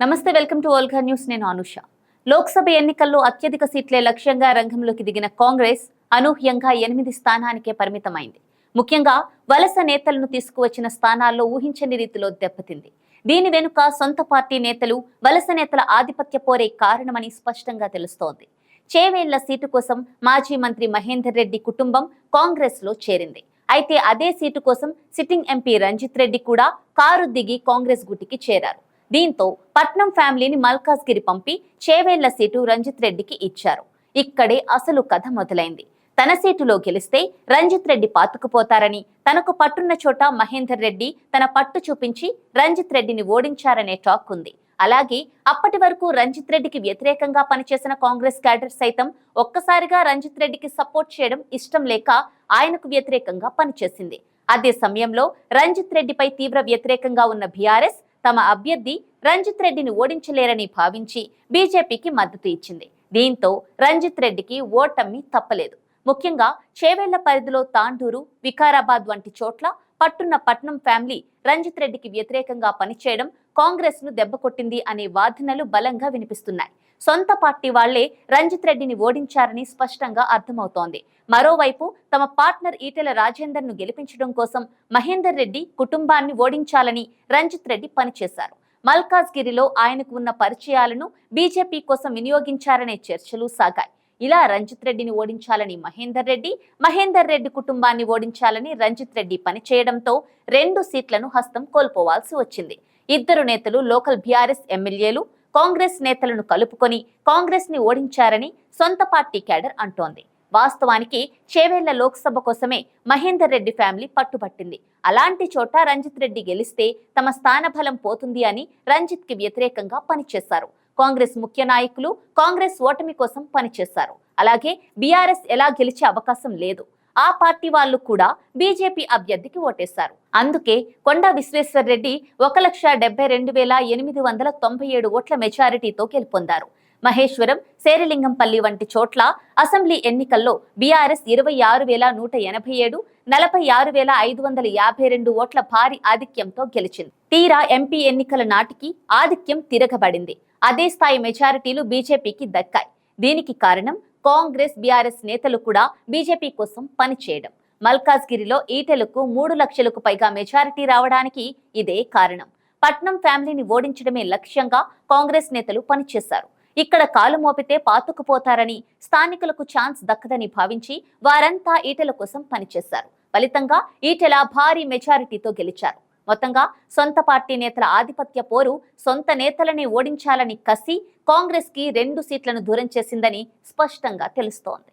నమస్తే welcome to Olga news. నేను అనుష. లోక్సభ ఎన్నికల్లో అత్యధిక సీట్లే లక్ష్యంగా రంగంలోకి దిగిన కాంగ్రెస్ అనూహ్యంగా ఎనిమిది స్థానానికే పరిమితమైంది. ముఖ్యంగా వలస నేతలను తీసుకువచ్చిన స్థానాల్లో ఊహించని రీతిలో దెబ్బతింది. దీని వెనుక సొంత పార్టీ నేతలు వలస నేతల ఆధిపత్య పోరే కారణమని స్పష్టంగా తెలుస్తోంది. చేవేళ్ళ సీటు కోసం మాజీ మంత్రి మహేందర్ రెడ్డి కుటుంబం కాంగ్రెస్లో చేరింది. అయితే అదే సీటు కోసం సిట్టింగ్ ఎంపీ రంజిత్ రెడ్డి కూడా కారు దిగి కాంగ్రెస్ గుటికి చేరారు. దీంతో పట్నం ఫ్యామిలీని మల్కాజ్గిరి పంపి చేవేళ్ళ సీటు రంజిత్ రెడ్డికి ఇచ్చారు. ఇక్కడే అసలు కథ మొదలైంది. తన సీటులో గెలిస్తే రంజిత్ రెడ్డి పాతుకుపోతారని తనకు పట్టున్న చోట మహేందర్ రెడ్డి తన పట్టు చూపించి రంజిత్ రెడ్డిని ఓడించారనే టాక్ ఉంది. అలాగే అప్పటి వరకు రంజిత్ రెడ్డికి వ్యతిరేకంగా పనిచేసిన కాంగ్రెస్ క్యాడర్ సైతం ఒక్కసారిగా రంజిత్ రెడ్డికి సపోర్ట్ చేయడం ఇష్టం లేక ఆయనకు వ్యతిరేకంగా పనిచేసింది. అదే సమయంలో రంజిత్ రెడ్డిపై తీవ్ర వ్యతిరేకంగా ఉన్న బీఆర్ఎస్ తమ అభ్యర్థి రంజిత్ రెడ్డిని ఓడించలేరని భావించి బీజేపీకి మద్దతు ఇచ్చింది. దీంతో రంజిత్ రెడ్డికి ఓటమి తప్పలేదు. ముఖ్యంగా చేవేళ్ళ పరిధిలో తాండూరు వికారాబాద్ వంటి చోట్ల పట్టున్న పట్నం ఫ్యామిలీ రంజిత్ రెడ్డికి వ్యతిరేకంగా పనిచేయడం కాంగ్రెస్ను దెబ్బకొట్టింది అనే వాదనలు బలంగా వినిపిస్తున్నాయి. సొంత పార్టీ వాళ్ళే రంజిత్ రెడ్డిని ఓడించారని స్పష్టంగా అర్థమవుతోంది. మరోవైపు తమ పార్ట్నర్ ఈటెల రాజేందర్ను గెలిపించడం కోసం మహేందర్ రెడ్డి కుటుంబాన్ని ఓడించాలని రంజిత్ రెడ్డి పనిచేశారు. మల్కాజ్గిరిలో ఆయనకు ఉన్న పరిచయాలను బీజేపీ కోసం వినియోగించారనే చర్చలు సాగాయి. ఇలా రంజిత్ రెడ్డిని ఓడించాలని మహేందర్ రెడ్డి మహేందర్ రెడ్డి కుటుంబాన్ని ఓడించాలని రంజిత్ రెడ్డి పనిచేయడంతో రెండు సీట్లను హస్తం కోల్పోవాల్సి వచ్చింది. ఇద్దరు నేతలు లోకల్ బీఆర్ఎస్ ఎమ్మెల్యేలు కాంగ్రెస్ నేతలను కలుపుకొని కాంగ్రెస్ని ఓడించారని సొంత పార్టీ క్యాడర్ అంటోంది. వాస్తవానికి చేవేళ్ళ లోక్సభ కోసమే మహేందర్ రెడ్డి ఫ్యామిలీ పట్టుబట్టింది. అలాంటి చోట రంజిత్ రెడ్డి గెలిస్తే తమ స్థానబలం పోతుంది అని రంజిత్కి వ్యతిరేకంగా పనిచేశారు. కాంగ్రెస్ ముఖ్య నాయకులు కాంగ్రెస్ ఓటమి కోసం పనిచేశారు. అలాగే బీఆర్ఎస్ ఎలా గెలిచే అవకాశం లేదు. ఆ పార్టీ వాళ్ళు కూడా బీజేపీ అభ్యర్థికి ఓటేశారు. అందుకే కొండా విశ్వేశ్వర్ రెడ్డి ఒక లక్ష డెబ్బై రెండు వేల ఎనిమిది వందల తొంభై ఏడు ఓట్ల మెజారిటీతో గెలుపొందారు. మహేశ్వరం శేరిలింగంపల్లి వంటి చోట్ల అసెంబ్లీ ఎన్నికల్లో బీఆర్ఎస్ ఇరవై ఆరు వేల నూట ఎనభై ఏడు నలభై ఆరు వేల ఐదు వందల యాభై రెండు ఓట్ల భారీ ఆధిక్యంతో గెలిచింది. తీరా ఎంపీ ఎన్నికల నాటికి ఆధిక్యం తిరగబడింది. అదే స్థాయి మెజారిటీలు బీజేపీకి దక్కాయి. దీనికి కారణం కాంగ్రెస్ బీఆర్ఎస్ నేతలు కూడా బీజేపీ కోసం పనిచేయడం. మల్కాజ్గిరిలో ఈటెలకు మూడు లక్షలకు పైగా మెజారిటీ రావడానికి ఇదే కారణం. పట్నం ఫ్యామిలీని ఓడించడమే లక్ష్యంగా కాంగ్రెస్ నేతలు పనిచేశారు. ఇక్కడ కాలు మోపితే పాతుకుపోతారని స్థానికులకు ఛాన్స్ దక్కదని భావించి వారంతా ఈటెల కోసం పనిచేశారు. ఫలితంగా ఈటెల భారీ మెజారిటీతో గెలిచారు. మొత్తంగా సొంత పార్టీ నేతల ఆధిపత్య పోరు సొంత నేతలని ఓడించాలని కసి కాంగ్రెస్కి రెండు సీట్లను దూరం చేసిందని స్పష్టంగా తెలుస్తోంది.